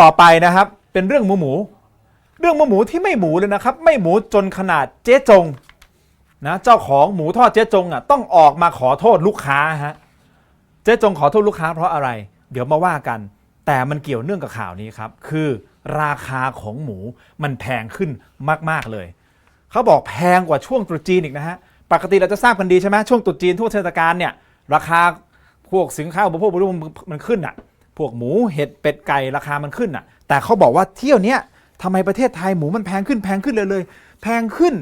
ต่อไปนะครับเป็นเรื่องหมูหมู เรื่องหมูหมูที่ไม่หมูเลยนะครับ ไม่หมูจนขนาดเจ๊จงนะเจ้าของหมูทอดเจ๊จงอะต้องออกมาขอโทษลูกค้าฮะเจ๊จงขอโทษลูกค้าเพราะอะไร เดี๋ยวมาว่ากัน แต่มันเกี่ยวเนื่องกับข่าวนี้ครับคือราคาของหมูมันแพงขึ้นมาก ๆเลย เขาบอกแพงกว่าช่วงตรุษจีนอีกนะฮะปกติเราจะทราบกันดีใช่ไหมช่วงตรุษจีนทั่วเทศกาลเนี่ยราคาพวกสินค้าอุปโภคบริโภคมันขึ้นอะ พวกหมูเห็ดเป็ดไก่ราคามันขึ้นอะ แต่เขาบอกว่าเที่ยวเนี้ยทำไมประเทศไทยหมูมันแพงขึ้นแพงขึ้นเลยเลย แพงขึ้น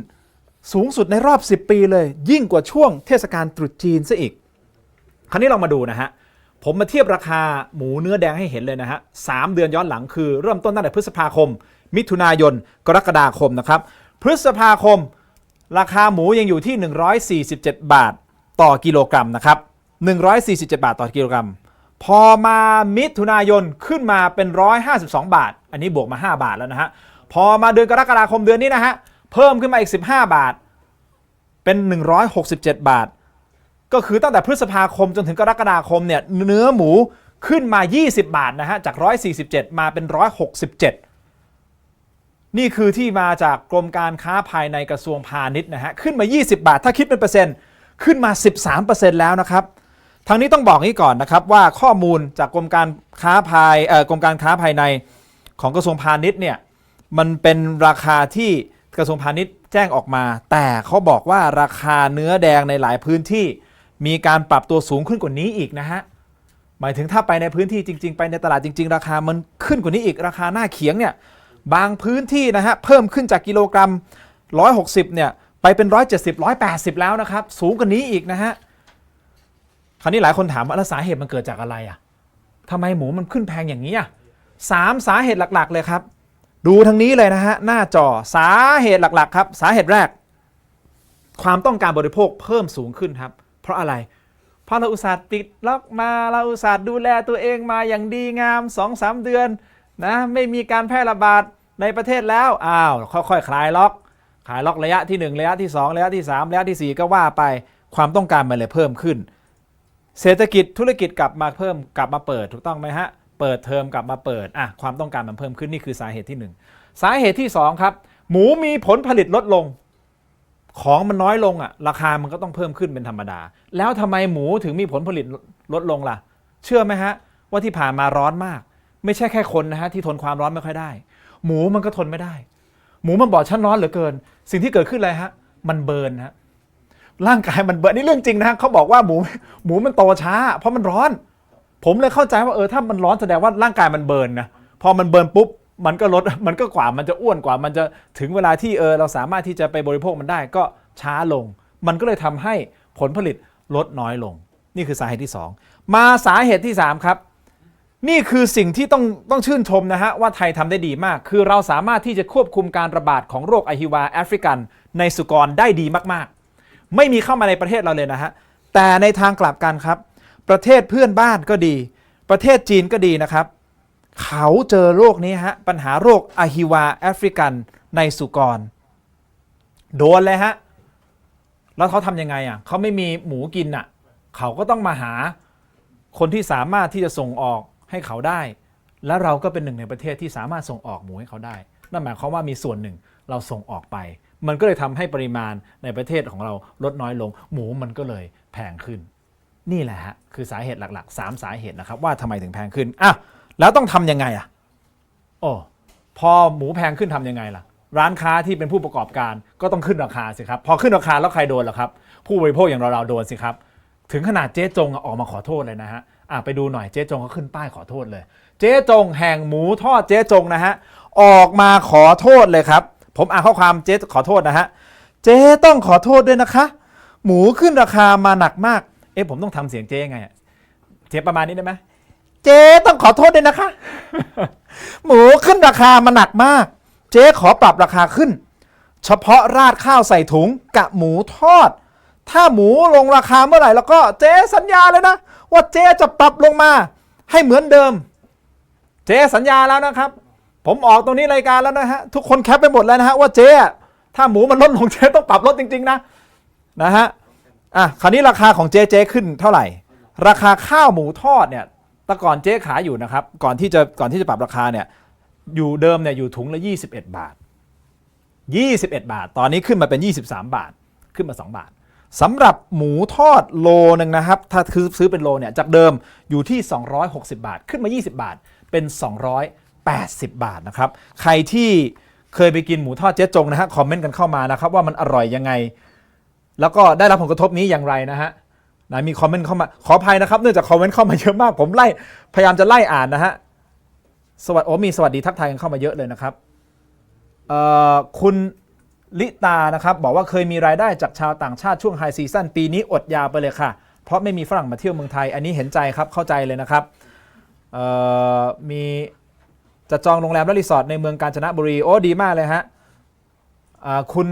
สูงสุดในรอบ 10 ปีเลย ยิ่งกว่าช่วงเทศกาลตรุษจีนซะอีก คราวนี้เรามาดูนะฮะ ผมมาเทียบราคาหมูเนื้อแดงให้เห็นเลยนะฮะสามเดือนย้อนหลังคือเริ่มต้นตั้งแต่พฤษภาคม มิถุนายน กรกฎาคมนะครับ พฤษภาคม ราคาหมูยังอยู่ที่ 147 บาทต่อกิโลกรัมนะครับ 147 บาทต่อกิโลกรัม พอมามิถุนายนขึ้นมาเป็น 152 บาท อันนี้บวกมา 5 บาทแล้วนะฮะ พอมาเดือนกรกฎาคมเดือนนี้นะฮะ เพิ่มขึ้นมาอีก 15 บาท เป็น 167 บาท ก็คือตั้งแต่พฤษภาคมจนถึงกรกฎาคมเนี่ยเนื้อหมูขึ้นมา 20 บาทนะฮะ จาก 147 มาเป็น 167 นี่คือที่มาจากกรมการค้าภายในกระทรวงพาณิชย์นะฮะ ขึ้นมา 20 บาท ถ้าคิดเป็นเปอร์เซ็นต์ ขึ้นมา 13%แล้วนะครับ ทางนี้ต้องบอกนี้ก่อนนะครับว่าข้อมูลจากกรมการค้าภายกรมการค้าภายในของกระทรวงพาณิชย์เนี่ยมันเป็นราคาที่กระทรวงพาณิชย์แจ้งออกมา แต่เขาบอกว่าราคาเนื้อแดงในหลายพื้นที่ มีการปรับตัวสูงขึ้นกว่านี้อีกนะฮะหมายถึงถ้าไปในพื้นที่จริง ๆ ไปในตลาดจริง ๆ ราคามันขึ้นกว่านี้อีกราคาหน้าเขียงเนี่ยบางพื้นที่นะฮะเพิ่มขึ้นจากกิโลกรัม 160เนี่ยไปเป็น 170 180 แล้วนะครับสูงกว่านี้อีกนะฮะ คราวนี้หลายคนถามว่าแล้วสาเหตุมันเกิดจากอะไรอะทำไมหมูมันขึ้นแพงอย่างนี้อะสามสาเหตุหลักๆเลยครับ ดูทางนี้เลยนะฮะหน้าจอสาเหตุหลักๆครับ สาเหตุแรก ความต้องการบริโภคเพิ่มสูงขึ้นครับ เพราะอะไร เพราะเราอุตส่าห์ติดล็อกมาเราอุตส่าห์ดูแลตัวเองมาอย่างดีงาม 2-3 เดือนนะไม่มีการแพร่ระบาดในประเทศแล้วอ้าวค่อยๆคลายล็อกคลายล็อกระยะที่ 1 ระยะที่ 2 ระยะที่ 3 ระยะทีสี่4 ก็ว่าไปความต้องการมันเลยเพิ่มขึ้น เศรษฐกิจธุรกิจกลับมาเพิ่มกลับมาเปิดถูกต้องไหมฮะ เปิดเทอมกลับมาเปิดอะความต้องการมันเพิ่มขึ้นนี่คือสาเหตุที่หนึ่งสาเหตุที่สองครับ หมูมีผลผลิตลดลง ของมันน้อยลงอะราคามันก็ต้องเพิ่มขึ้นเป็นธรรมดา แล้วทำไมหมูถึงมีผลผลิตลดลงล่ะ เชื่อไหมฮะ ว่าที่ผ่านมาร้อนมาก ไม่ใช่แค่คนนะฮะที่ทนความร้อนไม่ค่อยได้ หมูมันก็ทนไม่ได้ หมูมันบอกชั้นร้อนเหลือเกิน สิ่งที่เกิดขึ้นอะไรฮะ มันเบิร์นฮะ ร่างกายมันเบิร์นนี่เรื่องจริงนะเขาบอกว่าหมูหมูมันโตช้า เพราะมันร้อน ผมเลยเข้าใจว่าเออถ้ามันร้อนแสดงว่าร่างกายมันเบิร์นนะพอมันเบิร์นปุ๊บมันก็ลดมันก็กว่ามันจะอ้วนกว่า มันจะถึงเวลาที่เออเราสามารถที่จะไปบริโภคมันได้ก็ช้าลง มันก็เลยทำให้ผลผลิตลดน้อยลง นี่คือสาเหตุที่ 2 มาสาเหตุที่ 3 ครับ นี่คือสิ่งที่ต้องต้องชื่นชมนะฮะว่าไทยทำได้ดีมาก คือเราสามารถที่จะควบคุมการระบาดของโรคอหิวาแอฟริกัน ในสุกรได้ดีมากๆ ไม่มีเข้ามาในประเทศเราเลยนะฮะแต่ในทางกลับกันครับ ประเทศเพื่อนบ้านก็ดี ประเทศจีนก็ดีนะครับ เขาเจอโรคนี้ฮะปัญหาโรคอะฮิวาแอฟริกันในสุกร โดนเลยฮะแล้วเขาทำยังไงอะเขาไม่มีหมูกินอะเขาก็ต้องมาหาคนที่สามารถที่จะส่งออกให้เขาได้ และเราก็เป็นหนึ่งในประเทศที่สามารถส่งออกหมูให้เขาได้ นั่นหมายความว่ามีส่วนหนึ่งเราส่งออกไป มันก็เลยทำให้ปริมาณในประเทศของเราลดน้อยลง หมูมันก็เลยแพงขึ้น นี่แหละฮะคือสาเหตุหลักๆ 3 สาเหตุนะครับ ว่าทำไมถึงแพงขึ้นอะแล้วต้องทำยังไงอะโอ้พอหมูแพงขึ้นทำยังไงล่ะ ร้านค้าที่เป็นผู้ประกอบการก็ต้องขึ้นราคาสิครับ พอขึ้นราคาแล้วใครโดนล่ะครับ ผู้บริโภคอย่างเราเราๆโดนสิครับ ถึงขนาดเจ๊จงออกมาขอโทษเลยนะฮะอะไปดูหน่อยเจ๊จงเขาขึ้นป้ายขอโทษเลย เจ๊จงแห่งหมูทอดเจ๊จงนะฮะออกมาขอโทษเลยครับ ผมอ่านข้อความเจ๊ขอโทษนะฮะ เจ๊ต้องขอโทษด้วยนะคะ หมูขึ้นราคามาหนักมาก เอ๊ะผมต้องทำเสียงเจ๊ยังไงอะเจ๊ประมาณนี้ได้ไหมเจ๊ต้องขอโทษด้วยนะคะ หมูขึ้นราคามาหนักมาก เจ๊ขอปรับราคาขึ้น เฉพาะราดข้าวใส่ถุงกับหมูทอด ถ้าหมูลงราคาเมื่อไหร่แล้วก็เจ๊สัญญาเลยนะ ว่าเจ๊จะปรับลงมา ให้เหมือนเดิม เจ๊สัญญาแล้วนะครับ ผมออกตรงนี้รายการแล้วนะฮะทุกคนแคปไปหมดแล้วนะฮะว่าเจ๊ถ้าหมูมันลดลงเจ๊ต้องปรับลดจริง ๆ นะนะฮะอะคราวนี้ราคาของเจ๊เจ๊ขึ้นเท่าไหร่ ราคาข้าวหมูทอดเนี่ยแต่ก่อนเจ๊ขายอยู่นะครับ ก่อนที่จะก่อนที่จะปรับราคาเนี่ยอยู่เดิมเนี่ยอยู่ถุงละ 21 บาท 21 บาท ตอนนี้ขึ้นมาเป็น 23 บาทขึ้นมา 2 บาทสำหรับหมูทอดโลหนึ่งนะครับ ถ้าคือซื้อเป็นโลเนี่ยจากเดิมอยู่ที่ 260 บาท ขึ้นมา 20 บาทเป็น 80 บาทนะครับ ใครที่เคยไปกินหมูทอดเจ๊จงนะฮะคอมเมนต์กันเข้ามานะครับว่ามันอร่อยยังไง แล้วก็ได้รับผลกระทบนี้อย่างไรนะฮะนะมีคอมเมนต์เข้ามาขออภัยนะครับเนื่องจากคอมเมนต์เข้ามาเยอะมากผมไล่พยายามจะไล่อ่านนะฮะสวัสดีโอ้มีสวัสดีทักทายกันเข้ามาเยอะเลยนะครับเอ่อคุณลิตานะครับบอกว่าเคยมีรายได้จากชาวต่างชาติช่วงไฮซีซั่นปีนี้อดยาวไปเลยค่ะ เพราะไม่มีฝรั่งมาเที่ยวเมืองไทย อันนี้เห็นใจครับเข้าใจเลยนะครับมี จะจองโรงแรมและรีสอร์ทในเมืองกาญจนบุรี โอ้ดีมากเลยฮะคุณ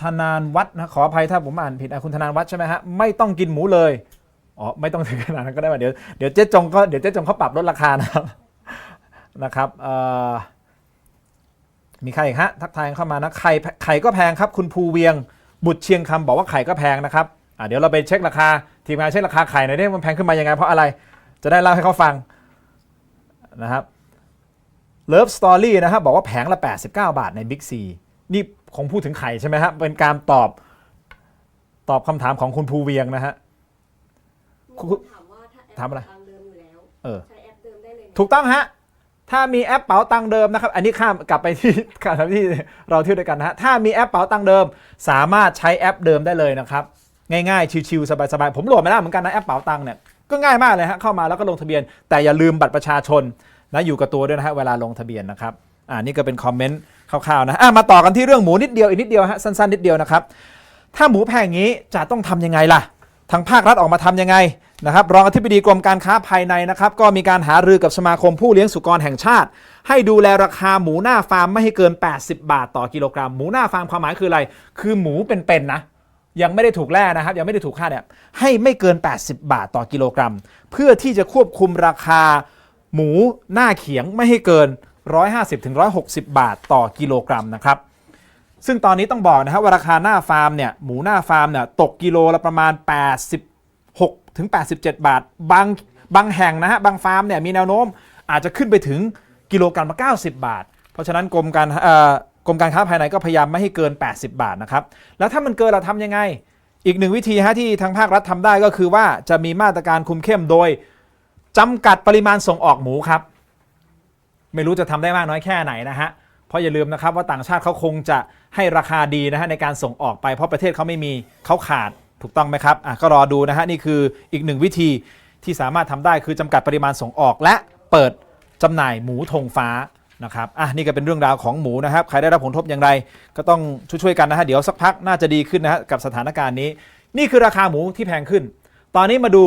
ธนานวัฒน์นะขออภัยถ้าผมอ่านผิดคุณธนานวัฒน์ใช่ไหมฮะไม่ต้องกินหมูเลยอ๋อไม่ต้องถึงขนาดนั้นก็ได้ว่าเดี๋ยวเดี๋ยวเจ๊จงก็เดี๋ยวเจ๊จงเขาปรับลดราคานะครับนะครับมีใครอีกฮะทักทายเข้ามานะไข่ไข่ก็แพงครับคุณภูเวียงบุตรเชียงคำบอกว่าไข่ก็แพงนะครับเดี๋ยวเราไปเช็คราคาทีมงานเช็คราคาไข่หน่อยได้มันแพงขึ้นมายังไงเพราะอะไร จะได้เล่าให้เขาฟังนะครับ Love Story นะครับบอกว่าแผงละ 89 บาทใน Big C นี่คงพูดถึงไข่ใช่ไหมฮะเป็นการตอบตอบคำถามของคุณภูเวียงนะฮะ มีคนถามว่าถ้าแอปถามอะไรตามเดิมอยู่แล้วเออ ใช้แอปเดิมได้เลยไหมถูกต้องฮะ ถ้ามีแอปเป๋าตังเดิมนะครับ อันนี้ข้ามกลับไปที่กลับไปที่เราเที่ยวด้วยกันนะฮะ ถ้ามีแอปเป๋าตังเดิม สามารถใช้แอปเดิมได้เลยนะครับ ง่ายๆ ชิวๆสบายๆ ผมโหลดมาแล้วเหมือนกันนะแอปเป๋าตังเนี่ย ก็ง่ายมากเลยฮะ เข้ามาแล้วก็ลงทะเบียน แต่อย่าลืมบัตรประชาชน นะอยู่กับตัวด้วยนะฮะเวลาลงทะเบียนนะครับอ่านี่ก็เป็นคอมเมนต์คร่าวๆนะอะมาต่อกันที่เรื่องหมูนิดเดียวอีกนิดเดียวฮะสั้นๆนิดเดียวนะครับถ้าหมูแพงอย่างนี้จะต้องทำยังไงล่ะทางภาครัฐออกมาทำยังไงนะครับรองอธิบดีกรมการค้าภายในนะครับก็มีการหารือกับสมาคมผู้เลี้ยงสุกรแห่งชาติ ให้ดูแลราคาหมูหน้าฟาร์มไม่ให้เกิน 80 บาทต่อกิโลกรัม หมูหน้าฟาร์มความหมายคืออะไร คือหมูเป็นๆนะยังไม่ได้ถูกแล่นะครับ ยังไม่ได้ถูกฆ่าเนี่ยให้ไม่เกิน 80 บาทต่อกิโลกรัม เพื่อที่จะควบคุมราคา หมูหน้าเขียงไม่ให้เกิน 150-160 บาทต่อกิโลกรัมนะครับซึ่งตอนนี้ต้องบอกนะครับว่าราคาหน้าฟาร์มเนี่ยหมูหน้าฟาร์มเนี่ยตกกิโลละประมาณ 86ถึง87 บาท บางบางแห่งนะฮะบางฟาร์มเนี่ยมีแนวโน้มอาจจะขึ้นไปถึงกิโลกรัมละ90 บาท เพราะฉะนั้นกรมการกรมการค้าภายในก็พยายามไม่ให้เกิน 80 บาทนะครับแล้วถ้ามันเกินเราทำยังไง อีกหนึ่งวิธีฮะที่ทางภาครัฐทำได้ก็คือว่าจะมีมาตรการคุมเข้มโดย จำกัดปริมาณส่งออกหมูครับ ไม่รู้จะทำได้มากน้อยแค่ไหนนะฮะเพราะอย่าลืมนะครับว่าต่างชาติเขาคงจะให้ราคาดีนะฮะในการส่งออกไป เพราะประเทศเขาไม่มีเขาขาดถูกต้องไหมครับอะก็รอดูนะฮะนี่คืออีกหนึ่งวิธีที่สามารถทำได้คือจำกัดปริมาณส่งออก และเปิดจำหน่ายหมูธงฟ้านะครับอะนี่ก็เป็นเรื่องราวของหมูนะครับใครได้รับผลกระทบอย่างไร ก็ต้องช่วยๆกันนะฮะเดี๋ยวสักพักน่าจะดีขึ้นนะฮะกับสถานการณ์นี้ นี่คือราคาหมูที่แพงขึ้น ตอนนี้มาดู